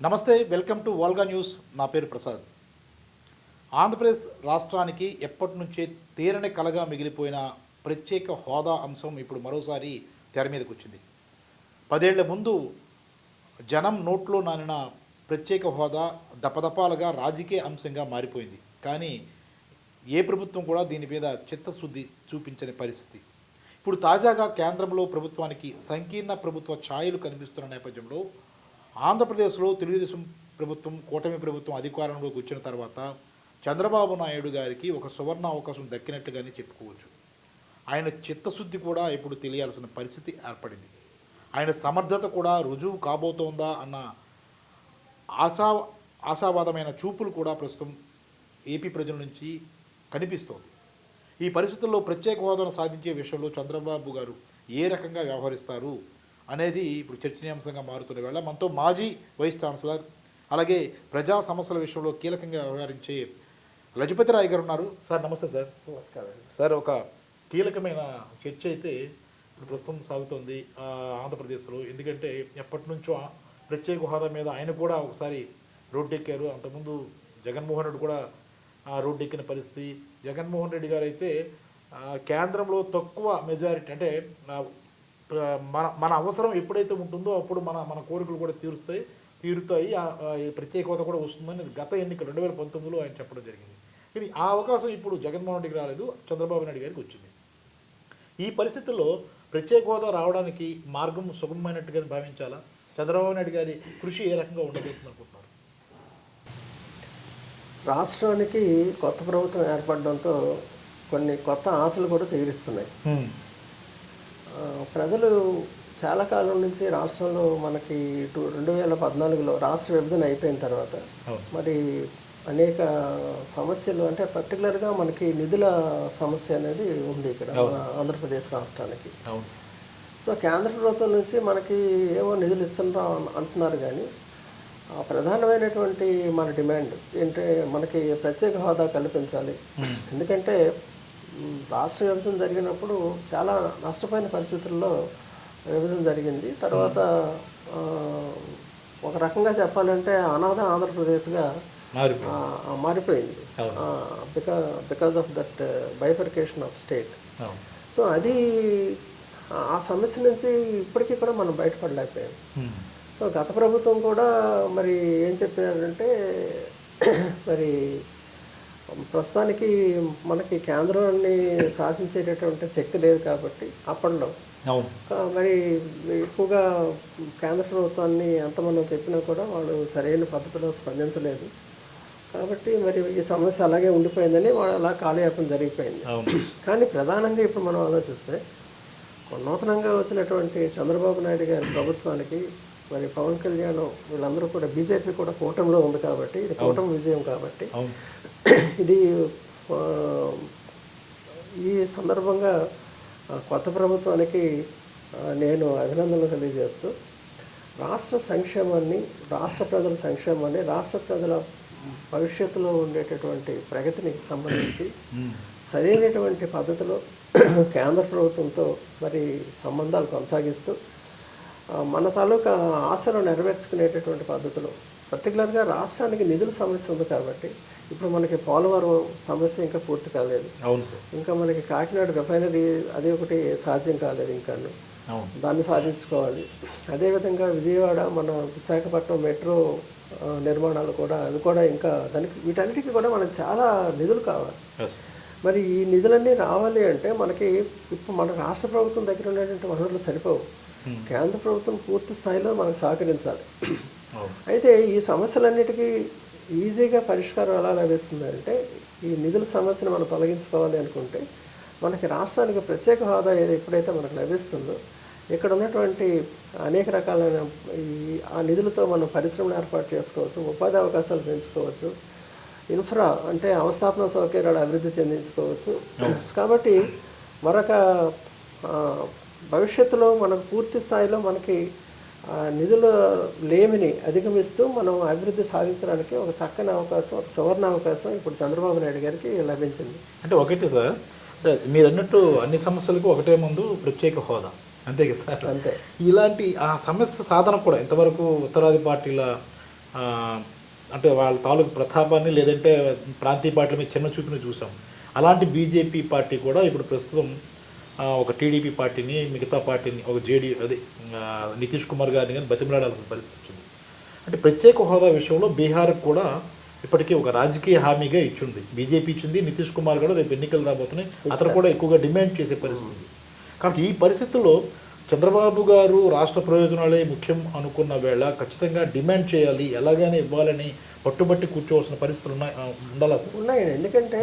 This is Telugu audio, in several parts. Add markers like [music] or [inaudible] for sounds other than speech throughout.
నమస్తే వెల్కమ్ టు వాల్గా న్యూస్. నా పేరు ప్రసాద్. ఆంధ్రప్రదేశ్ రాష్ట్రానికి ఎప్పటి నుంచే తీరని కలగా మిగిలిపోయిన ప్రత్యేక హోదా అంశం ఇప్పుడు మరోసారి తెర మీదకు వచ్చింది. పదేళ్ళ ముందు జనం నోట్లో నానిన ప్రత్యేక హోదా దపదపాలుగా రాజకీయ అంశంగా మారిపోయింది. కానీ ఏ ప్రభుత్వం కూడా దీని మీద చిత్తశుద్ధి చూపించని పరిస్థితి. ఇప్పుడు తాజాగా కేంద్రంలో ప్రభుత్వానికి సంకీర్ణ ప్రభుత్వ ఛాయలు కనిపిస్తున్న నేపథ్యంలో ఆంధ్రప్రదేశ్లో తెలుగుదేశం ప్రభుత్వం కూటమి ప్రభుత్వం అధికారంలోకి వచ్చిన తర్వాత చంద్రబాబు నాయుడు గారికి ఒక సువర్ణ అవకాశం దక్కినట్టుగానే చెప్పుకోవచ్చు. ఆయన చిత్తశుద్ధి కూడా ఇప్పుడు తెలియాల్సిన పరిస్థితి ఏర్పడింది. ఆయన సమర్థత కూడా రుజువు కాబోతోందా అన్న ఆశా ఆశావాదమైన చూపులు కూడా ప్రస్తుతం ఏపీ ప్రజల నుంచి కనిపిస్తోంది. ఈ పరిస్థితుల్లో ప్రత్యేక హోదాను సాధించే విషయంలో చంద్రబాబు గారు ఏ రకంగా వ్యవహరిస్తారు? అనేది ఇప్పుడు చర్చనీయాంశంగా మారుతున్న వేళ మనతో మాజీ వైస్ ఛాన్సలర్ అలాగే ప్రజా సమస్యల విషయంలో కీలకంగా వ్యవహరించే లజపతి రాయ్ గారు ఉన్నారు. సార్ నమస్తే సార్. నమస్కారం. సార్ ఒక కీలకమైన చర్చ అయితే ఇప్పుడు ప్రస్తుతం సాగుతోంది ఆంధ్రప్రదేశ్లో. ఎందుకంటే ఎప్పటి నుంచో ప్రత్యేక హోదా మీద ఆయన కూడా ఒకసారి రోడ్డెక్కారు. అంతకుముందు జగన్మోహన్ రెడ్డి కూడా ఆ రోడ్డెక్కిన పరిస్థితి. జగన్మోహన్ రెడ్డి గారు అయితే కేంద్రంలో తక్కువ మెజారిటీ అంటే మన మన అవసరం ఎప్పుడైతే ఉంటుందో అప్పుడు మన మన కోరికలు కూడా తీరుస్తాయి తీరుతాయి. ప్రత్యేక హోదా కూడా వస్తుందని గత ఎన్నికలు రెండు వేల పంతొమ్మిదిలో ఆయన చెప్పడం జరిగింది. కానీ ఆ అవకాశం ఇప్పుడు జగన్మోహన్ రెడ్డికి రాలేదు చంద్రబాబు నాయుడు గారికి వచ్చింది. ఈ పరిస్థితుల్లో ప్రత్యేక హోదా రావడానికి మార్గం సుగమమైనట్టుగా భావించాలా? చంద్రబాబు నాయుడు గారి కృషి ఏ రకంగా ఉండబోతుంది అనుకుంటున్నారు? రాష్ట్రానికి కొత్త ప్రభుత్వం ఏర్పడడంతో కొన్ని కొత్త ఆశలు కూడా చేకరిస్తున్నాయి ఆ, ప్రజలు చాలా కాలం నుంచి రాష్ట్రంలో మనకి టూ రెండు వేల పద్నాలుగులో రాష్ట్ర విభజన అయిపోయిన తర్వాత. మరి అనేక సమస్యలు అంటే పర్టికులర్గా మనకి నిధుల సమస్య అనేది ఉంది ఇక్కడ మన ఆంధ్రప్రదేశ్ రాష్ట్రానికి. సో కేంద్ర ప్రభుత్వం నుంచి మనకి ఏవో నిధులు ఇస్తున్నాం అంటున్నారు కానీ ప్రధానమైనటువంటి మన డిమాండ్ ఏంటంటే మనకి ప్రత్యేక హోదా కల్పించాలి. ఎందుకంటే రాష్ట్ర విభజన జరిగినప్పుడు చాలా నష్టపోయిన పరిస్థితుల్లో విభజన జరిగింది. తర్వాత ఒక రకంగా చెప్పాలంటే అనాథ ఆంధ్రప్రదేశ్గా మారిపోయింది. Because because of that bifurcation of state. So అది ఆ సమస్య నుంచి ఇప్పటికీ కూడా మనం బయటపడలేకపోయాం. సో గత ప్రభుత్వం కూడా మరి ఏం చెప్పినారంటే [coughs] మరి ప్రస్తుతానికి మనకి కేంద్రాన్ని శాసించేటటువంటి శక్తి లేదు కాబట్టి అప్పట్లో. మరి ఎక్కువగా కేంద్ర ప్రభుత్వాన్ని ఎంత మనం చెప్పినా కూడా వాళ్ళు సరైన పద్ధతిలో స్పందించలేదు. కాబట్టి మరి ఈ సమస్య అలాగే ఉండిపోయిందని వాళ్ళు అలా కాలయాపన జరిగిపోయింది. కానీ ప్రధానంగా ఇప్పుడు మనం ఆలోచిస్తే నూతనంగా వచ్చినటువంటి చంద్రబాబు నాయుడు గారి ప్రభుత్వానికి మరి పవన్ కళ్యాణ్ వీళ్ళందరూ కూడా బీజేపీ కూడా కూటమిలో ఉంది కాబట్టి ఇది కూటమి విజయం కాబట్టి ఇది ఈ సందర్భంగా కొత్త ప్రభుత్వానికి నేను అభినందనలు తెలియజేస్తూ రాష్ట్ర సంక్షేమాన్ని రాష్ట్ర ప్రజల సంక్షేమాన్ని రాష్ట్ర ప్రజల భవిష్యత్తులో ఉండేటటువంటి ప్రగతిని సంబంధించి సరైనటువంటి పద్ధతిలో కేంద్ర ప్రభుత్వంతో మరి సంబంధాలు కొనసాగిస్తూ మన తాలూకా ఆశలు నెరవేర్చుకునేటటువంటి పద్ధతిలో పర్టికులర్గా రాష్ట్రానికి నిధుల సమస్య ఉంది కాబట్టి ఇప్పుడు మనకి పోలవరం సమస్య ఇంకా పూర్తి కాలేదు. అవును ఇంకా మనకి కాకినాడ రిఫైనరీ అది ఒకటి సాధ్యం కాలేదు ఇంకా. దాన్ని సాధించుకోవాలి. అదేవిధంగా విజయవాడ మన విశాఖపట్నం మెట్రో నిర్మాణాలు కూడా అవి కూడా ఇంకా దానికి వీటన్నిటికీ కూడా మనకు చాలా నిధులు కావాలి. మరి ఈ నిధులన్నీ రావాలి అంటే మనకి ఇప్పుడు మన రాష్ట్ర ప్రభుత్వం దగ్గర ఉన్నటువంటి వనరులు సరిపోవు. Hmm. కేంద్ర ప్రభుత్వం పూర్తి స్థాయిలో మనకు సహకరించాలి. అయితే ఈ సమస్యలన్నిటికీ ఈజీగా పరిష్కారం ఎలా లభిస్తుందంటే ఈ నిధుల సమస్యను మనం తొలగించుకోవాలి అనుకుంటే మనకి రాష్ట్రానికి ప్రత్యేక హోదా ఏది ఎప్పుడైతే మనకు లభిస్తుందో ఇక్కడ ఉన్నటువంటి అనేక రకాలైన ఈ ఆ నిధులతో మనం పరిశ్రమలు ఏర్పాటు చేసుకోవచ్చు ఉపాధి అవకాశాలు పెంచుకోవచ్చు ఇన్ఫ్రా అంటే అవస్థాపన సౌకర్యాలు అభివృద్ధి చెందించుకోవచ్చు. కాబట్టి మరొక భవిష్యత్తులో మనకు పూర్తి స్థాయిలో మనకి నిధుల లేమిని అధిగమిస్తూ మనం అభివృద్ధి సాధించడానికి ఒక చక్కని అవకాశం ఒక సువర్ణ అవకాశం ఇప్పుడు చంద్రబాబు నాయుడు గారికి లభించింది. అంటే ఒకటి సార్ మీరు అన్నట్టు అన్ని సమస్యలకు ఒకటే ముందు ప్రత్యేక హోదా. అంతే కదా సార్? అంతే. ఇలాంటి ఆ సమస్య సాధన కూడా ఇంతవరకు ఉత్తరాది పార్టీల అంటే వాళ్ళ తాలూకు ప్రతాపాన్ని లేదంటే ప్రాంతీయ పార్టీల మీద చిన్న చూపుని చూసాం. అలాంటి బీజేపీ పార్టీ కూడా ఇప్పుడు ప్రస్తుతం ఒక టీడీపీ పార్టీని మిగతా పార్టీని ఒక జేడీ అదే నితీష్ కుమార్ గారిని కానీ బతిమలాడాల్సిన పరిస్థితి వచ్చింది. అంటే ప్రత్యేక హోదా విషయంలో బీహార్ కూడా ఇప్పటికీ ఒక రాజకీయ హామీగా ఇచ్చింది. బీజేపీ ఇచ్చింది నితీష్ కుమార్ కూడా రేపు ఎన్నికలు రాబోతున్నాయి. అతను కూడా ఎక్కువగా డిమాండ్ చేసే పరిస్థితి ఉంది. కాబట్టి ఈ పరిస్థితుల్లో చంద్రబాబు గారు రాష్ట్ర ప్రయోజనాలే ముఖ్యం అనుకున్న వేళ ఖచ్చితంగా డిమాండ్ చేయాలి ఎలాగైనా ఇవ్వాలని పట్టుబట్టి కూర్చోవలసిన పరిస్థితులు ఉన్నాయి ఉండాలా? సార్? ఉన్నాయండి. ఎందుకంటే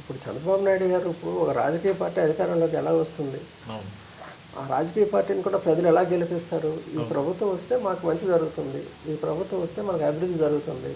ఇప్పుడు చంద్రబాబు నాయుడు గారు ఇప్పుడు ఒక రాజకీయ పార్టీ అధికారంలోకి ఎలా వస్తుంది? ఆ రాజకీయ పార్టీని కూడా ప్రజలు ఎలా గెలిపిస్తారు? ఈ ప్రభుత్వం వస్తే మాకు మంచి జరుగుతుంది. ఈ ప్రభుత్వం వస్తే మనకు అభివృద్ధి జరుగుతుంది.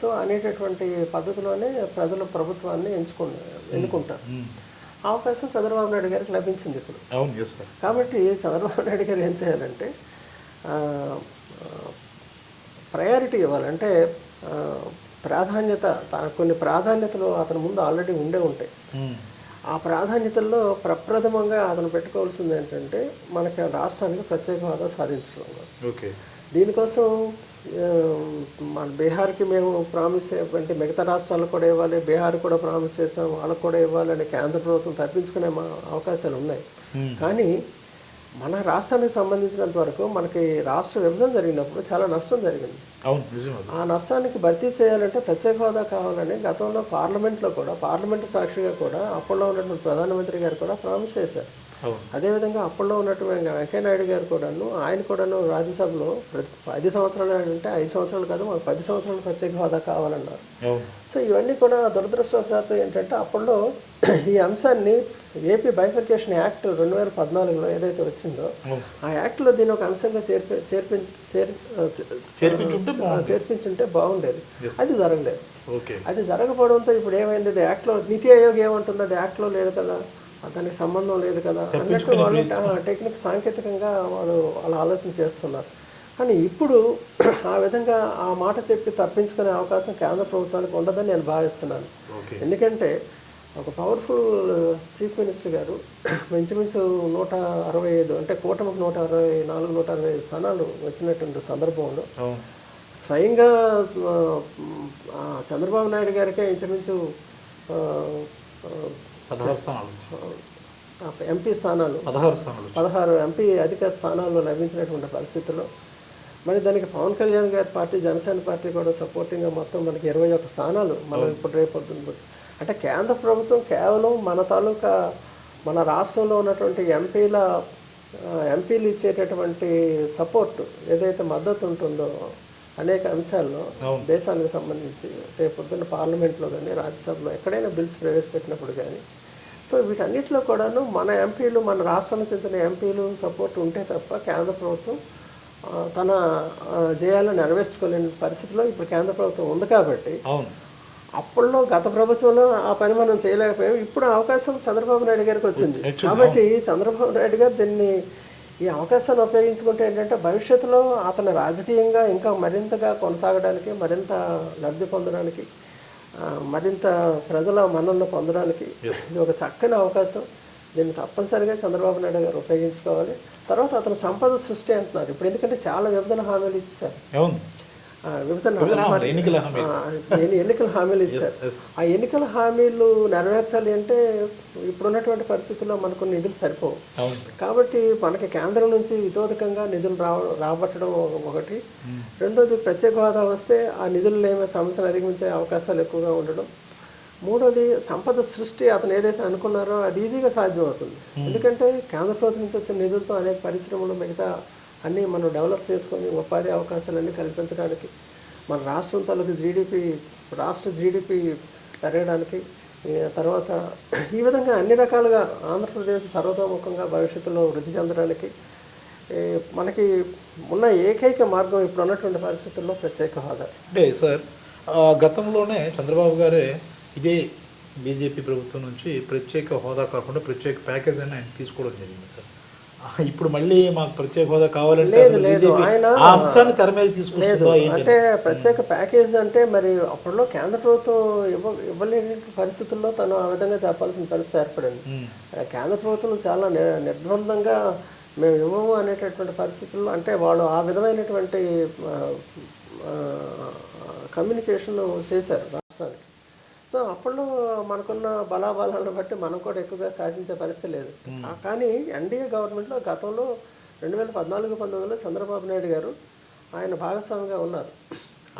సో అనేటటువంటి పద్ధతిలోనే ప్రజలు ప్రభుత్వాన్ని ఎంచుకు ఎన్నుకుంటారు. ఆ అవకాశం చంద్రబాబు నాయుడు గారికి లభించింది ఇప్పుడు. కాబట్టి చంద్రబాబు నాయుడు గారు ఏం చేయాలంటే ప్రయారిటీ ఇవ్వాలంటే ప్రాధాన్యత తన కొన్ని ప్రాధాన్యతలు అతని ముందు ఆల్రెడీ ఉండే ఉంటాయి. ఆ ప్రాధాన్యతల్లో ప్రప్రథమంగా అతను పెట్టుకోవాల్సింది ఏంటంటే మనకి రాష్ట్రానికి ప్రత్యేక హోదా సాధించడం. ఓకే. దీనికోసం మన బీహార్కి మేము ప్రామిస్ అంటే మిగతా రాష్ట్రాలకు కూడా ఇవ్వాలి బీహార్ కూడా ప్రామిస్ చేసాం వాళ్ళకు కూడా ఇవ్వాలని కేంద్ర ప్రభుత్వం తప్పించుకునే మా అవకాశాలు ఉన్నాయి. కానీ మన రాష్ట్రానికి సంబంధించినంత వరకు మనకి రాష్ట్ర విభజన జరిగినప్పుడు చాలా నష్టం జరిగింది. అవును ఆ నష్టానికి భర్తీ చేయాలంటే ప్రత్యేక హోదా కావాలని గతంలో పార్లమెంట్లో కూడా పార్లమెంటు సాక్షిగా కూడా అప్పట్లో ఉన్నటువంటి ప్రధానమంత్రి గారు కూడా ప్రామిస్ చేశారు. అదేవిధంగా అప్పట్లో ఉన్నటువంటి వెంకయ్యనాయుడు గారు కూడాను ఆయన కూడాను రాజ్యసభలో ప్రతి పది సంవత్సరాలు అంటే ఐదు సంవత్సరాలు కాదు మాకు పది సంవత్సరాలు ప్రత్యేక హోదా కావాలన్నారు. సో ఇవన్నీ కూడా దురదృష్టవశాత్తు ఏంటంటే అప్పట్లో ఈ అంశాన్ని ఏపీ బైఫర్కేషన్ యాక్ట్ రెండు వేల పద్నాలుగులో ఏదైతే వచ్చిందో ఆ యాక్ట్లో దీని ఒక అంశంగా చేర్పి చేర్పి చేర్ చేర్పించుంటే బాగుండేది. అది జరగలేదు. అది జరగకపోవడంతో ఇప్పుడు ఏమైంది? యాక్ట్లో నీతి ఆయోగ్ ఏమంటుంది? అది యాక్ట్లో లేదు కదా. దానికి సంబంధం లేదు కదా అన్నట్టు వాళ్ళు టెక్నిక్ సాంకేతికంగా వాళ్ళు వాళ్ళు ఆలోచన చేస్తున్నారు. కానీ ఇప్పుడు ఆ విధంగా ఆ మాట చెప్పి తప్పించుకునే అవకాశం కేంద్ర ప్రభుత్వానికి ఉండదని నేను భావిస్తున్నాను. ఎందుకంటే ఒక పవర్ఫుల్ చీఫ్ మినిస్టర్ గారు ఇంచుమించు నూట అరవై ఐదు అంటే కూటమికి నూట అరవై నాలుగు నూట అరవై ఐదు స్థానాలు వచ్చినటువంటి సందర్భంలో స్వయంగా చంద్రబాబు నాయుడు గారికే ఇంచుమించు పదహారు స్థానాలు. ఎంపీ స్థానాలు. పదహారు స్థానాలు. పదహారు ఎంపీ అధిక స్థానాలు లభించినటువంటి పరిస్థితుల్లో మరి దానికి పవన్ కళ్యాణ్ గారి పార్టీ జనసేన పార్టీ కూడా సపోర్టింగ్గా మొత్తం మనకి ఇరవై ఒక్క స్థానాలు మనం ఇప్పుడు రేపు పొద్దున్న అంటే కేంద్ర ప్రభుత్వం కేవలం మన తాలూకా మన రాష్ట్రంలో ఉన్నటువంటి ఎంపీల ఎంపీలు ఇచ్చేటటువంటి సపోర్ట్ ఏదైతే మద్దతు ఉంటుందో అనేక అంశాల్లో దేశానికి సంబంధించి రేపు పొద్దున్న పార్లమెంట్లో కానీ రాజ్యసభలో ఎక్కడైనా బిల్స్ ప్రవేశపెట్టినప్పుడు కానీ సో వీటన్నిటిలో కూడాను మన ఎంపీలు మన రాష్ట్రానికి చెందిన ఎంపీలు సపోర్ట్ ఉంటే తప్ప కేంద్ర ప్రభుత్వం తన జయాలను నెరవేర్చుకోలేని పరిస్థితిలో ఇప్పుడు కేంద్ర ప్రభుత్వం ఉంది కాబట్టి అవును. అప్పుల్లో గత ప్రభుత్వంలో ఆ పని మనం చేయలేకపోయాం. ఇప్పుడు అవకాశం చంద్రబాబు నాయుడు గారికి వచ్చింది. కాబట్టి చంద్రబాబు నాయుడు గారు దీన్ని ఈ అవకాశాన్ని ఉపయోగించుకుంటే ఏంటంటే భవిష్యత్తులో అతను రాజకీయంగా ఇంకా మరింతగా కొనసాగడానికి మరింత లబ్ధి పొందడానికి మరింత ప్రజల మన్నలను పొందడానికి ఇది ఒక చక్కని అవకాశం. దీన్ని తప్పనిసరిగా చంద్రబాబు నాయుడు గారు ఉపయోగించుకోవాలి. తర్వాత అతను సంపద సృష్టి అంటున్నారు. ఇప్పుడు ఎందుకంటే చాలా విభజన హామీలు ఇచ్చారు విభజన ఎన్నికల హామీలు. ఇచ్చారు. ఆ ఎన్నికల హామీలు నెరవేర్చాలి అంటే ఇప్పుడున్నటువంటి పరిస్థితుల్లో మనకు నిధులు సరిపోవు. కాబట్టి మనకి కేంద్రం నుంచి ఇతోధికంగా నిధులు రావ రాబట్టడం ఒక- ఒకటి రెండోది ప్రత్యేక హోదా వస్తే ఆ నిధులు ఏమే సమస్యలు అధిగమించే అవకాశాలు ఎక్కువగా ఉండడం. మూడోది సంపద సృష్టి అతను ఏదైతే అనుకున్నారో అది ఈజీగా సాధ్యమవుతుంది. ఎందుకంటే కేంద్ర ప్రభుత్వం నుంచి వచ్చిన నిధులతో అనేక పరిశ్రమలు మిగతా అన్నీ మనం డెవలప్ చేసుకొని ఉపాధి అవకాశాలన్నీ కల్పించడానికి మన రాష్ట్రం తాలూకు జీడిపి రాష్ట్ర జీడిపి పెరగడానికి తర్వాత ఈ విధంగా అన్ని రకాలుగా ఆంధ్రప్రదేశ్ సర్వతోముఖంగా భవిష్యత్తులో వృద్ధి చెందడానికి మనకి ఉన్న ఏకైక మార్గం ఇప్పుడు ఉన్నటువంటి పరిస్థితుల్లో ప్రత్యేక హోదా. అంటే సార్ గతంలోనే చంద్రబాబు గారే ఇదే బీజేపీ ప్రభుత్వం నుంచి ప్రత్యేక హోదా కాకుండా ప్రత్యేక ప్యాకేజ్ అని ఆయన తీసుకోవడం జరిగింది సార్. ఇప్పుడు మళ్ళీ మాకు ప్రత్యేక హోదా కావాలంటే లేదు, ఆయన- ఆ అంశాన్ని తెర మీద లేదు. తీసుకుంటుందా ఏంటి అంటే ప్రత్యేక ప్యాకేజ్ అంటే మరి అప్పట్లో కేంద్ర ప్రభుత్వం ఇవ్వ ఇవ్వలేని పరిస్థితుల్లో తను ఆ విధంగా చెప్పాల్సిన పరిస్థితి ఏర్పడింది. కేంద్ర ప్రభుత్వం చాలా నిర్బంధంగా మేము ఇవ్వము అనేటటువంటి పరిస్థితుల్లో అంటే వాళ్ళు ఆ విధమైనటువంటి కమ్యూనికేషన్ చేశారు రాష్ట్రానికి. సో అప్పట్లో మనకున్న బలాబలాలను బట్టి మనం కూడా ఎక్కువగా సాధించే పరిస్థితి లేదు. కానీ ఎన్డీఏ గవర్నమెంట్లో గతంలో రెండు వేల పద్నాలుగు పంతొమ్మిదిలో చంద్రబాబు నాయుడు గారు ఆయన భాగస్వామిగా ఉన్నారు.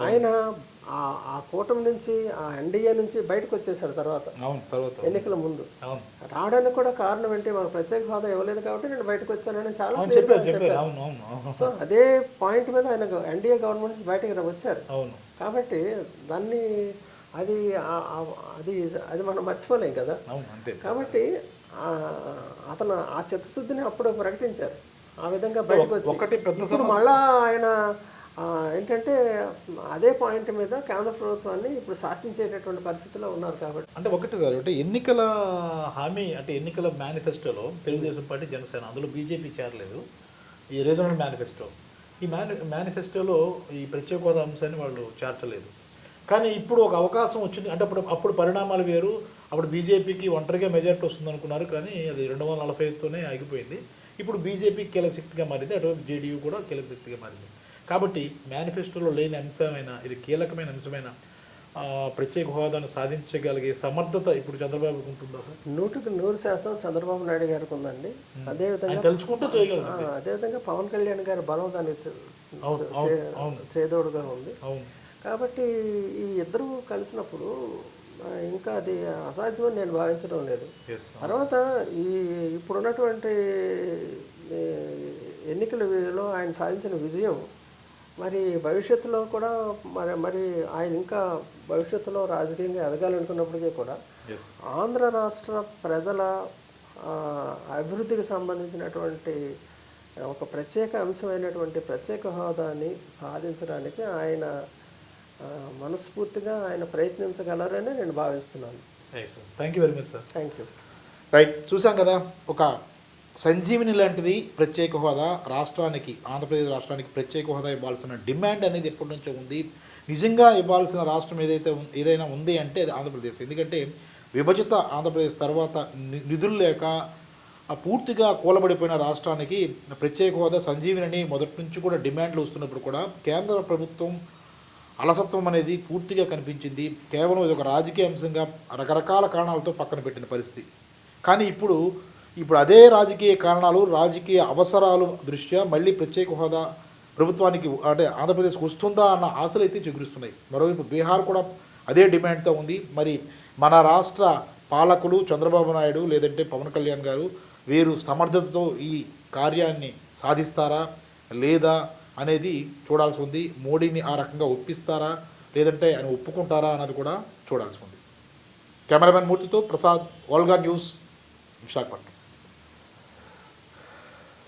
ఆయన ఆ- ఆ కూటమి నుంచి ఆ ఎన్డీఏ నుంచి బయటకు వచ్చేసాడు తర్వాత. ఎన్నికల ముందు. రావడానికి కూడా కారణం ఏంటి? మనకు ప్రత్యేక హోదా ఇవ్వలేదు కాబట్టి నేను బయటకు వచ్చానని చాలా చెప్పారు సో అదే పాయింట్ మీద ఆయన ఎన్డీఏ గవర్నమెంట్ నుంచి బయటకు వచ్చారు కాబట్టి దాన్ని అది అది అది మనం మర్చిపోలేం కదా? కాబట్టి అతను ఆ చిత్తశుద్ధిని అప్పుడు ప్రకటించారు. ఆ విధంగా బయటకు ఒకటి పెద్ద మళ్ళా ఆయన ఏంటంటే అదే పాయింట్ మీద కేంద్ర ప్రభుత్వాన్ని ఇప్పుడు శాసించేటటువంటి పరిస్థితిలో ఉన్నారు కాబట్టి. అంటే ఒకటి కాదు అంటే ఎన్నికల హామీ అంటే ఎన్నికల మేనిఫెస్టోలో తెలుగుదేశం పార్టీ జనసేన అందులో బీజేపీ చేరలేదు. ఈ రీజనల్ మేనిఫెస్టో. ఈ మేని మేనిఫెస్టోలో ఈ ప్రత్యేక హోదా అంశాన్ని వాళ్ళు చేర్చలేదు. కానీ ఇప్పుడు ఒక అవకాశం వచ్చింది. అంటే అప్పుడు అప్పుడు పరిణామాలు వేరు. అప్పుడు బీజేపీకి ఒంటరిగా మెజార్టీ వస్తుంది అనుకున్నారు కానీ అది రెండు వందల నలభై ఐదుతోనే ఆగిపోయింది. ఇప్పుడు బీజేపీ కీలక శక్తిగా మారింది. అటువైపు జేడీయూ కూడా కీలక శక్తిగా మారింది. కాబట్టి మేనిఫెస్టోలో లేని అంశమైన ఇది కీలకమైన అంశమైన ఆ, ప్రత్యేక హోదాను సాధించగలిగే సమర్థత ఇప్పుడు చంద్రబాబుకు ఉంటుందా సార్? నూటికి నూరు శాతం చంద్రబాబు నాయుడు గారికి ఉందండి. అదేవిధంగా ఆ, అదేవిధంగా పవన్ కళ్యాణ్ గారి బలం దాన్ని. చేదోడుగా ఉంది. అవును. కాబట్టి ఈ ఇద్దరు కలిసినప్పుడు ఇంకా అది అసాధ్యమని నేను భావించడం లేదు. తర్వాత ఈ ఇప్పుడున్నటువంటి ఎన్నికలలో ఆయన సాధించిన విజయం మరి భవిష్యత్తులో కూడా మరి మరి ఆయన ఇంకా భవిష్యత్తులో రాజకీయంగా ఎదగాలనుకున్నప్పటికీ కూడా ఆంధ్ర రాష్ట్ర ప్రజల అభివృద్ధికి సంబంధించినటువంటి ఒక ప్రత్యేక అంశమైనటువంటి ప్రత్యేక హోదాని సాధించడానికి ఆయన మనస్ఫూర్తిగా ఆయన ప్రయత్నించగలరని నేను భావిస్తున్నాను. Thank you very much sir thank you right చూసాం కదా ఒక సంజీవిని లాంటిది ప్రత్యేక హోదా రాష్ట్రానికి ఆంధ్రప్రదేశ్ రాష్ట్రానికి ప్రత్యేక హోదా ఇవ్వాల్సిన డిమాండ్ అనేది ఎప్పటి నుంచో ఉంది. నిజంగా ఇవ్వాల్సిన రాష్ట్రం ఏదైతే ఉం- ఏదైనా ఉంది అంటే అది ఆంధ్రప్రదేశ్. ఎందుకంటే విభజిత ఆంధ్రప్రదేశ్ తర్వాత ని- నిధులు లేక ఆ పూర్తిగా కూలబడిపోయిన రాష్ట్రానికి ప్రత్యేక హోదా సంజీవిని మొదటి నుంచి కూడా డిమాండ్లు వస్తున్నప్పుడు కూడా కేంద్ర ప్రభుత్వం అలసత్వం అనేది పూర్తిగా కనిపించింది. కేవలం ఇది ఒక రాజకీయ అంశంగా రకరకాల కారణాలతో పక్కన పెట్టిన పరిస్థితి. కానీ ఇప్పుడు ఇప్పుడు అదే రాజకీయ కారణాలు రాజకీయ అవసరాలు దృష్ట్యా మళ్ళీ ప్రత్యేక హోదా ప్రభుత్వానికి అంటే ఆంధ్రప్రదేశ్కి వస్తుందా అన్న ఆశలు అయితే చిగురుస్తున్నాయి. మరోవైపు బీహార్ కూడా అదే డిమాండ్తో ఉంది. మరి మన రాష్ట్ర పాలకులు చంద్రబాబు నాయుడు లేదంటే పవన్ కళ్యాణ్ గారు వీరు సమర్థతతో ఈ కార్యాన్ని సాధిస్తారా లేదా అనేది చూడాల్సి ఉంది. మోడీని ఆ రకంగా ఒప్పిస్తారా? లేదంటే ఆయన ఒప్పుకుంటారా అన్నది కూడా చూడాల్సి ఉంది. కెమెరామెన్ మూర్తితో ప్రసాద్ ఓల్గా న్యూస్ విశాఖపట్నం.